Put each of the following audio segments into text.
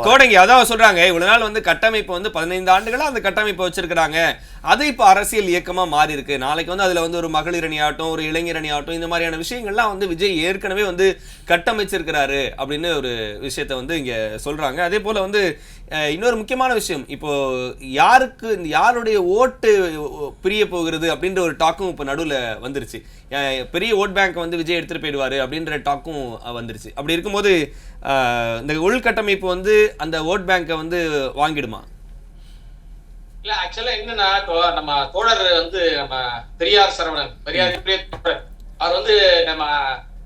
வர. கோடங்கி அதான் சொல்றாங்க இவ்வளவு நாள் வந்து கட்டமைப்பு வந்து பதினைந்து ஆண்டுகளா அந்த கட்டமைப்பை வச்சிருக்கிறாங்க. அது இப்போ அரசியல் இயக்கமா மாறி இருக்கு நாளைக்கு வந்து அதுல வந்து ஒரு மகளிர் அணி ஆகட்டும் ஒரு இளைஞர் அணி ஆகட்டும் இந்த மாதிரியான விஷயங்கள்லாம் வந்து விஜய் ஏற்கனவே வந்து கட்டமைச்சிருக்கிறாரு அப்படின்னு ஒரு விஷயத்த வந்து இங்க சொல்றாங்க. அதே போல வந்து இன்னொரு முக்கியமான விஷயம். இப்போ யாருக்கு யாருடைய ஓட்டு பிரிய போகிறது அப்படின்ற ஒரு டாக்கும் இப்போ நடுவில் வந்துருச்சு. பெரிய ஓட் பேங்க் வந்து விஜய் எடுத்துட்டு போயிடுவாரு அப்படின்ற டாக்கும் வந்துருச்சு. அப்படி இருக்கும்போது இந்த உள்கட்டமைப்பு வந்து அந்த ஓட் பேங்கை வந்து வாங்கிடுமா? இல்ல ஆக்சுவலா என்னன்னா இப்போ நம்ம தோழர் வந்து நம்ம பெரியார் சரவணன் பெரியார் அவர் வந்து நம்ம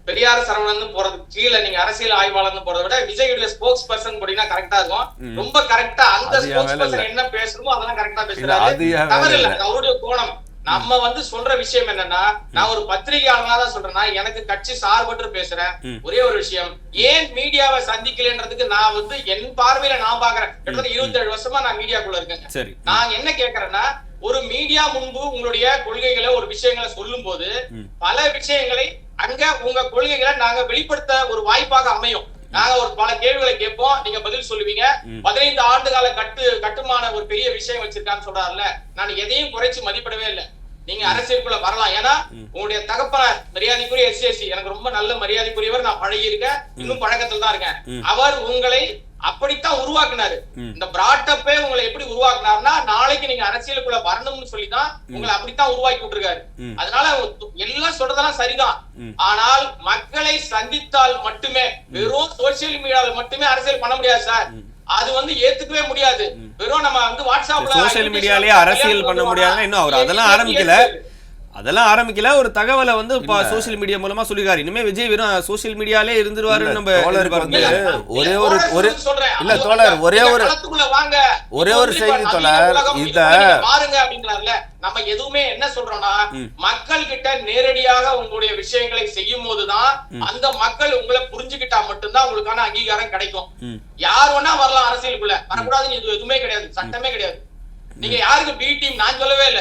பெரியார் சரவணன் போறது கீழே நீங்க அரசியல் ஆய்வாளர்னு போறதை விட விஜயுடைய ஸ்போக்ஸ் பர்சன் போட்டீங்கன்னா கரெக்டா இருக்கும். ரொம்ப கரெக்டா அந்த ஸ்போக்ஸ் பர்சன் என்ன பேசணுமோ அதெல்லாம் கரெக்டா பேசுறாரு. தவறு இல்ல. அவருடைய கோணம். நம்ம வந்து சொல்ற விஷயம் என்னன்னா நான் ஒரு பத்திரிகையாளனா தான் சொல்றேன்னா எனக்கு கட்சி சார்பற்று பேசுறேன். ஒரே ஒரு விஷயம். ஏன் மீடியாவை சந்திக்கலன்றதுக்கு நான் வந்து என் பார்வையில நான் பாக்குறேன் கிட்டத்தட்ட இருபத்தி ஏழு வருஷமா நான் மீடியாக்குள்ள இருக்கேங்க சரி. நான் என்ன கேக்குறேன்னா ஒரு மீடியா முன்பு உங்களுடைய கொள்கைகளை ஒரு விஷயங்களை சொல்லும் போது. பல விஷயங்களை அங்க உங்க கொள்கைகளை நாங்க வெளிப்படுத்த ஒரு வாய்ப்பாக அமையும். நாங்க ஒரு பல கேள்விகளை கேட்போம். நீங்க பதில் சொல்லுவீங்க. பதினைந்து ஆண்டு கால கட்டு கட்டுமான ஒரு பெரிய விஷயம் வச்சிருக்கான்னு சொல்றாருல்ல. நான் எதையும் குறைச்சு மதிப்பிடவே இல்லை. நீங்க அரசியலுக்குள்ள வரலாம். ஏன்னா உங்களுடைய தகப்பனார் மரியாதைக்குரிய எஸ்எஸ்சி எனக்கு ரொம்ப நல்ல மரியாதைக்குரியவர். நான் பழகி இருக்கேன் இன்னும் பழக்கத்துல தான் இருக்கேன். அவர் உங்களை அப்படித்தான் உருவாக்குனாரு. இந்த பிராட்டப்பே உங்களை எப்படி உருவாக்குனாருன்னா நாளைக்கு நீங்க அரசியலுக்குள்ள வரணும்னு சொல்லி தான் உங்களை அப்படித்தான் உருவாக்கி விட்டுருக்காரு. அதனால எல்லாம் சொல்றதெல்லாம் சரிதான். ஆனால் மக்களை சந்தித்தால் மட்டுமே வெறும் சோசியல் மீடியால மட்டுமே அரசியல் பண்ண முடியாது சார். அது வந்து ஏத்துக்கவே முடியாது. வெறும் நம்ம வந்து வாட்ஸ்அப்ல சோஷியல் மீடியாலேயே அரசியல் பண்ண முடியாதுன்னா இன்னும் அவர் அதெல்லாம் ஆரம்பிக்கல. அதெல்லாம் ஆரம்பிக்கல. ஒரு தகவலை வந்து இப்போ சோஷியல் மீடியா மூலமா சொல்லிருக்காரு. இனிமே விஜய் வெறும் சோஷியல் மீடியாலே இருந்துருவாருன்னு நம்ம. ஒரே ஒரு ஒரு இல்ல தோழர் ஒரே ஒரு வாங்க. ஒரே ஒரு செய்தி தோழர், இத- பாருங்க அப்படிங்கிறாருல நம்ம எதுவுமே என்ன சொல்றோம்னா. மக்கள் கிட்ட நேரடியாக உங்களுடைய விஷயங்களை செய்யும் போதுதான் அந்த மக்கள் உங்களை புரிஞ்சுக்கிட்டா மட்டும்தான் உங்களுக்கான அங்கீகாரம் கிடைக்கும். யார் வேணா வரலாம் அரசியலுக்குள்ள. வரக்கூடாதுன்னு எதுவுமே கிடையாது. சட்டமே கிடையாது. நீங்க யாருக்கு பி டீம் நான் சொல்லவே இல்ல.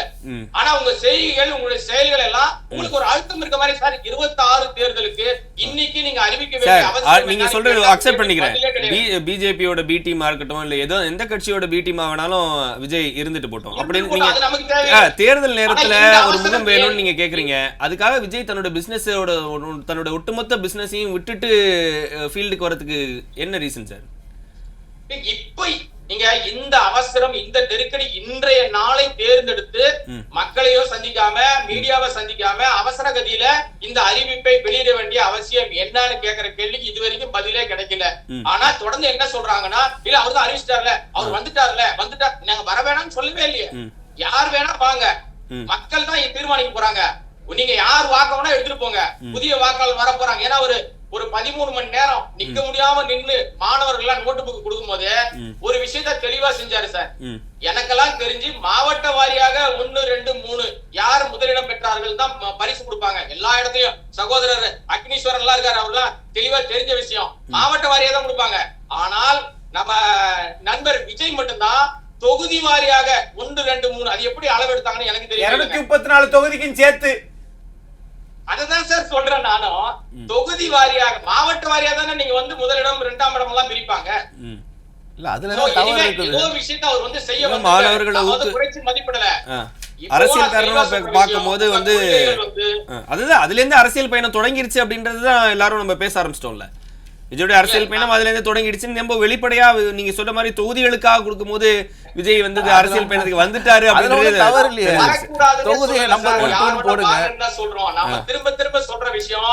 ஆனா உங்க செய்திகள் உங்களுடைய செயல்கள் எல்லாம் உங்களுக்கு ஒரு அழுத்தம் இருக்க மாதிரி சார் இருபத்தி ஆறு தேர்தலுக்கு இன்னைக்கு நீங்க அறிவிக்க வேண்டிய நீங்க சொல்றது அக்செப்ட் பண்ணிக்கிறேன். பிஜேபியோட பி டீமா இருக்கட்டும் இல்ல ஏதோ எந்த கட்சியோட பி டீமா வேணாலும் விஜய் இருந்துட்டு போட்டோம் அப்படின்னு நீங்க. தேர்தல் நேரத்துல ஒரு முகம் வேணும்னு? நீங்க கேக்குறீங்க அதுக்காக விஜய் தன்னோட பிசினஸோட தன்னோட ஒட்டுமொத்த பிசினஸையும் விட்டுட்டு ஃபீல்டுக்கு வரதுக்கு என்ன ரீசன் சார் இப்ப இந்த அவசரம் இந்த நெருக்கடி இன்றைய நாளை தேர்ந்தெடுத்து ம். மக்களையும் சந்திக்காம மீடியாவை சந்திக்காம அவசர கதியில இந்த அறிவிப்பை வெளியிட வேண்டிய அவசியம் என்னன்னு கேக்குற கேள்விக்கு இது வரைக்கும் பதிலே கிடைக்கல. ஆனா தொடர்ந்து என்ன சொல்றாங்கன்னா இல்ல அவர் தான் அறிவிச்சிட்டார்ல அவர் வந்துட்டார்ல வந்துட்டார் நாங்க வர வேணாம்னு சொல்லவே இல்லையே. யார் வேணா வாங்க ம். மக்கள் தான் தீர்மானிக்க போறாங்க நீங்க யார் வாக்க வேணா எடுத்துட்டு போங்க புதிய வாக்காளர் வர போறாங்க ஏன்னா ஒரு ஒரு பதிமூணு மணி நேரம் நிக்க முடியாம நின்னு மாணவர்கள் எல்லாம் நோட்டு புக் கொடுக்கும் போது. ஒரு விஷயத்த தெளிவா செஞ்சாரு சார். எனக்கெல்லாம் தெரிஞ்சு மாவட்ட வாரியாக ஒண்ணு ரெண்டு மூணு யார் முதலிடம் பெற்றார்கள் தான் பரிசு கொடுப்பாங்க. எல்லா இடத்துலயும் சகோதரர் அக்னீஸ்வரன் எல்லாம் இருக்காரு அவர்லாம் தெளிவா தெரிஞ்ச விஷயம். மாவட்ட வாரியா தான் கொடுப்பாங்க. ஆனால் நம்ம நண்பர் விஜய் மட்டும்தான் தொகுதி வாரியாக ஒன்று ரெண்டு மூணு அது எப்படி அளவு எடுத்தாங்கன்னு எனக்கு இருநூத்தி தெரியல முப்பத்தி நாலு தொகுதிக்கும் சேர்த்து அததான் சார் சொல்றேன் நானும். தொகுதி வாரியாக மாவட்ட வாரியா தானே நீங்க வந்து முதலிடம் இரண்டாம் இடம் எல்லாம் பிரிப்பாங்க. இல்ல அதுல தவறு இருக்குது? அவர் வந்து செய்ய. மாணவர்களை குறைச்சு மதிப்பிடல. அரசியல் பா- பார்க்கும்போது வந்து அதுதான் அதுல இருந்து அரசியல் பயணம் தொடங்கிருச்சு அப்படின்றது தான் எல்லாரும் நம்ம பேச ஆரம்பிச்சிட்டோம்ல. விஜயோட அரசியல் பயணம் அதுல இருந்து தொடங்கிடுச்சுன்னு நம்ம வெளிப்படையா நீங்க சொன்ன மாதிரி தொகுதிகளுக்காக கொடுக்கும்போது விஜய் வந்து இது அரசியல் பயணத்துக்கு வந்துட்டாரு அப்படின்றது தவறு இல்லையே. தொகுதியை ன்னு போடுங்க. சொல்றோம். நாம திரும்ப திரும்ப சொல்ற விஷயம்.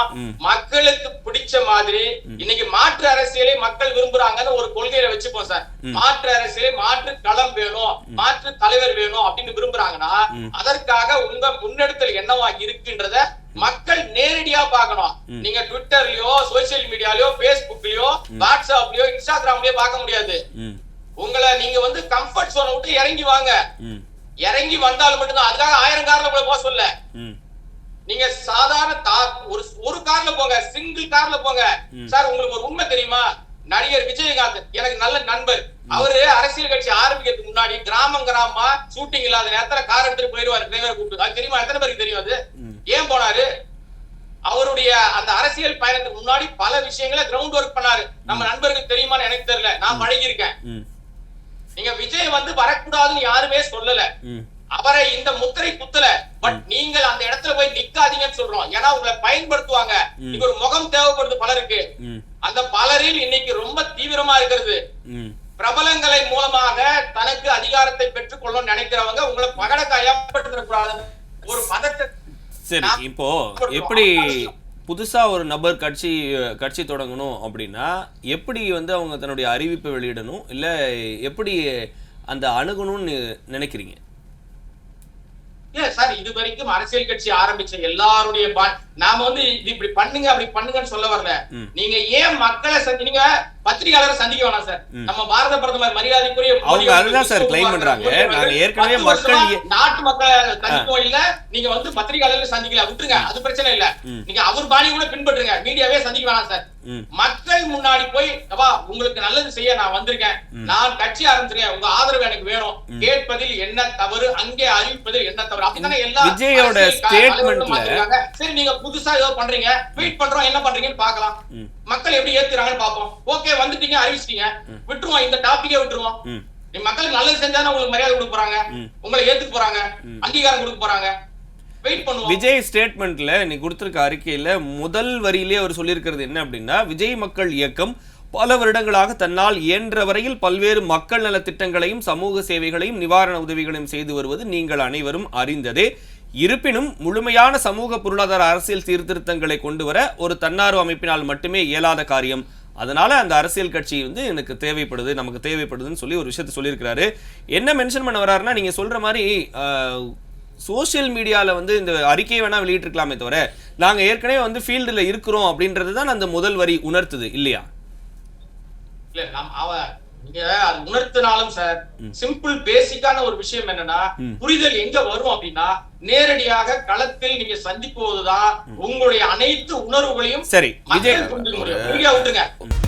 மக்களுக்கு பிடிச்ச மாதிரி இன்னைக்கு மாற்று அரசியலை மக்கள் விரும்புறாங்கன்னு ஒரு கொள்கையில வச்சுப்போம் சார் மாற்று அரசியலை மாற்று களம் வேணும் மாற்று தலைவர் வேணும் அப்படின்னு விரும்புறாங்கன்னா அதற்காக உங்க முன்னெடுத்தல் என்னவா இருக்குன்றத மக்கள் நேரடியா பார்க்கணும். நீங்க ட்விட்டர்லயோ சோசியல் மீடியாலயோ பேஸ்புக்லயோ வாட்ஸ்அப்லயோ இன்ஸ்டாகிராம்லயோ பார்க்க முடியாது. உங்களை நீங்க வந்து கம்ஃபர்ட் சோனை விட்டு இறங்கி வாங்க. இறங்கி வந்தால் மட்டும்தான். அதுக்காக ஆயிரம் கார்ல போய் போக சொல்ல. நீங்க சாதாரண ஒரு ஒரு கார்ல போங்க. சிங்கிள் கார்ல போங்க. சார் உங்களுக்கு ஒரு உண்மை தெரியுமா? நடிகர் விஜயகாந்த் எனக்கு நல்ல நண்பர். அவரு அரசியல் கட்சி ஆரம்பிக்கிறதுக்கு முன்னாடி கிராமம் கிராமமா ஷூட்டிங் இல்லாத நேரத்துல கார் எடுத்துட்டு போயிடுவாரு டிரைவரை கூப்பிட்டு. அது தெரியுமா? எத்தனை பேருக்கு தெரியும் அது? ஏன் போனாரு? அவருடைய அந்த அரசியல் பயணத்துக்கு முன்னாடி பல விஷயங்களை கிரவுண்ட் ஒர்க் பண்ணாரு. நம்ம நண்பருக்கு தெரியுமான்னு எனக்கு தெரியல. நான் பழகியிருக்கேன். நீங்க விஜய் வந்து வரக்கூடாதுன்னு யாருமே சொல்லல. அவரை இந்த முத்திரை குத்தல. பட் நீங்கள் அந்த இடத்துல போய் நிக்காதீங்கன்னு சொல்றோம். ஏன்னா உங்களை பயன்படுத்துவாங்க. நீங்க ஒரு முகம் தேவைப்படுது பலருக்கு. அந்த பலரில் இன்னைக்கு ரொம்ப தீவிரமா இருக்கிறது. பிரபலங்களை மூலமாக தனக்கு அதிகாரத்தை பெற்றுக்கொள்ளணும்னு நினைக்கிறவங்க உங்களை பகடக்காயா கூடாது ஒரு பதட்ட சரி இப்போ. எப்படி புதுசா ஒரு நபர் கட்சி கட்சி தொடங்கணும் அப்படின்னா எப்படி வந்து அவங்க தன்னுடைய அறிவிப்பை வெளியிடணும்? இல்ல எப்படி அந்த அணுகணும்னு நினைக்கிறீங்க? சார் இது வரைக்கும் அரசியல் கட்சி ஆரம்பிச்ச எல்லாருடைய நாம வந்து இது இப்படி பண்ணுங்க அப்படி பண்ணுங்கன்னு சொல்ல வரல. நீங்க ஏன் மக்களை நீங்க பத்திரிகையாளரை சந்திக்க வேணாம் சார். நம்ம பாரத பிரதமர் மரியாதைக்குரிய அவங்க அதுதான் சார் பாரத பண்றாங்க. நாங்க ஏற்கனவே மக்கள் நாட்டு மக்களை சந்திப்போம் இல்ல. நீங்க வந்து பத்திரிகையாளர்களை சந்திக்கல. விட்டுருங்க. அது பிரச்சனை இல்ல. நீங்க அவர் பாணி கூட பின்பற்றுங்க. மீடியாவே சந்திக்க வேணாம் சார். மக்கள் முன்னாடி போய் அப்பா உங்களுக்கு நல்லது செய்ய நான் வந்திருக்கேன். நான் கட்சி ஆரம்பிச்சிருக்கேன். உங்க ஆதரவு எனக்கு வேணும். கேட்பதில் என்ன தவறு? அங்கே அறிவிப்பதில் என்ன தவறு? அப்படித்தானே எல்லா விஜயோட. சரி நீங்க புதுசா ஏதோ பண்றீங்க. வெயிட் பண்றோம். என்ன பண்றீங்கன்னு பார்க்கலாம். ம். மக்கள் எப்படி ஏத்துறாங்கன்னு பார்ப்போம். ஓகே வந்துட்டீங்க அறிவிச்சிட்டீங்க. விட்டுருவோம் இந்த டாபிக்கே விட்டுருவோம். நீ மக்களுக்கு நல்லது செஞ்சாதான் உங்களுக்கு மரியாதை கொடுக்க போறாங்க. உங்களை ஏத்துக்க போறாங்க. அங்கீகாரம் கொடுக்க போறாங்க. விஜய் ஸ்டேட்மெண்ட்ல நீ கொடுத்திருக்க அறிக்கையில முதல் வரியிலே அவர் சொல்லியிருக்கிறது என்ன அப்படின்னா விஜய் மக்கள் இயக்கம் பல வருடங்களாக தன்னால் இயன்ற வரையில் பல்வேறு மக்கள் நல திட்டங்களையும் சமூக சேவைகளையும் நிவாரண உதவிகளையும் செய்து வருவது நீங்கள் அனைவரும் அறிந்ததே. இருப்பினும் முழுமையான சமூக பொருளாதார அரசியல் சீர்திருத்தங்களை கொண்டு வர ஒரு தன்னார்வ அமைப்பினால் மட்டுமே இயலாத காரியம். அதனால அந்த அரசியல் கட்சி வந்து எனக்கு தேவைப்படுது நமக்கு தேவைப்படுதுன்னு சொல்லி ஒரு விஷயத்தை சொல்லியிருக்கிறாரு. என்ன மென்ஷன் பண்ண வர்றாருன்னா நீங்க சொல்ற மாதிரி சோஷியல் மீடியாவில் வந்து இந்த அறிக்கையை வேணா வெளியிட்டிருக்கலாமே தவிர நாங்கள் ஏற்கனவே வந்து ஃபீல்டில் இருக்கிறோம் அப்படின்றது தான் அந்த முதல் வரி உணர்த்துது இல்லையா? அவ உணர்த்தினாலும் சார் சிம்பிள் பேசிக்கான ஒரு விஷயம் என்னன்னா புரிதல் எங்க வரும் அப்படின்னா நேரடியாக களத்தில் நீங்க சந்திப்போதுதான் உங்களுடைய அனைத்து உணர்வுகளையும் சரி விட்டுருங்க.